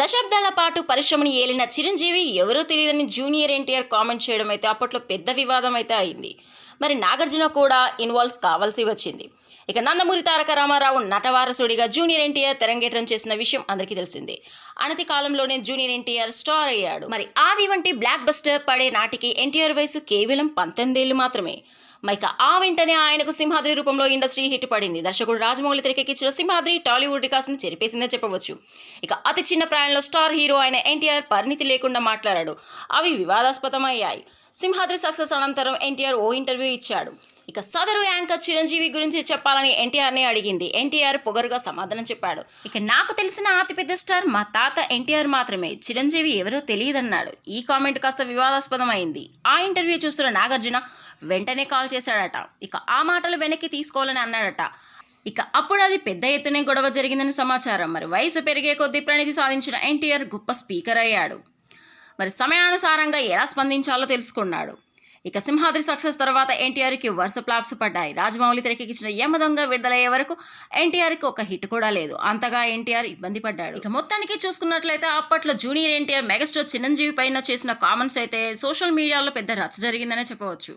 దశాబ్దాల పాటు పరిశ్రమని ఏలిన చిరంజీవి ఎవరో తెలియదని జూనియర్ ఎన్టీఆర్ కామెంట్ చేయడం అయితే అప్పట్లో పెద్ద వివాదం అయితే అయింది. మరి నాగార్జున కూడా ఇన్వాల్వ్స్ కావాల్సి వచ్చింది. ఇక నందమూరి తారక రామారావు నటవారసుడిగా జూనియర్ ఎన్టీఆర్ తెరంగేట్రం చేసిన విషయం అందరికీ తెలిసిందే. అనతి కాలంలోనే జూనియర్ ఎన్టీఆర్ స్టార్ అయ్యాడు. మరి ఆది వంటి బ్లాక్ బస్టర్ పడే నాటికి ఎన్టీఆర్ వయసు కేవలం పంతొమ్మిదేళ్ళు మాత్రమే. మైక ఆ వెంటనే ఆయనకు సింహాద్రి రూపంలో ఇండస్ట్రీ హిట్ పడింది. దర్శకుడు రాజమౌళి తెరకెక్కించిన సింహాద్రి టాలీవుడ్ రికార్డ్స్ని చెరిపేసిందని చెప్పవచ్చు. ఇక అతి చిన్న ప్రాయంలో స్టార్ హీరో అయిన ఎన్టీఆర్ పరిణితి లేకుండా మాట్లాడాడు. అవి వివాదాస్పదమయ్యాయి. సింహాద్రి సక్సెస్ అనంతరం ఎన్టీఆర్ ఓ ఇంటర్వ్యూ ఇచ్చాడు. ఇక సదరు యాంకర్ చిరంజీవి గురించి చెప్పాలని ఎన్టీఆర్ని అడిగింది. ఎన్టీఆర్ పొగరుగా సమాధానం చెప్పాడు. ఇక నాకు తెలిసిన అతిపెద్ద స్టార్ మా తాత ఎన్టీఆర్ మాత్రమే. చిరంజీవి ఎవరో తెలియదన్నాడు. ఈ కామెంట్ కాస్త వివాదాస్పదం అయింది ఆ ఇంటర్వ్యూ చూస్తున్న నాగార్జున వెంటనే కాల్ చేశాడట. ఇక ఆ మాటలు వెనక్కి తీసుకోవాలని అన్నాడట. ఇక అప్పుడు అది పెద్ద ఎత్తునే గొడవ జరిగిందని సమాచారం. మరి వయసు పెరిగే కొద్దీ ప్రణితి సాధించిన ఎన్టీఆర్ గొప్ప స్పీకర్ అయ్యాడు. మరి సమయానుసారంగా ఎలా స్పందించాలో తెలుసుకున్నాడు. ఇక సింహాద్రి సక్సెస్ తర్వాత ఎన్టీఆర్కి వరుస ప్లాప్స్ పడ్డాయి. రాజమౌళి తెరకెక్కించిన యమదొంగ విడుదలయ్యే వరకు ఎన్టీఆర్కి ఒక హిట్ కూడా లేదు. అంతగా ఎన్టీఆర్ ఇబ్బంది పడ్డాడు. ఇక మొత్తానికి చూసుకున్నట్లయితే అప్పట్లో జూనియర్ ఎన్టీఆర్ మెగాస్టార్ చిరంజీవి పైన చేసిన కామెంట్స్ అయితే సోషల్ మీడియాలో పెద్ద రచ్చ జరిగిందనే చెప్పవచ్చు.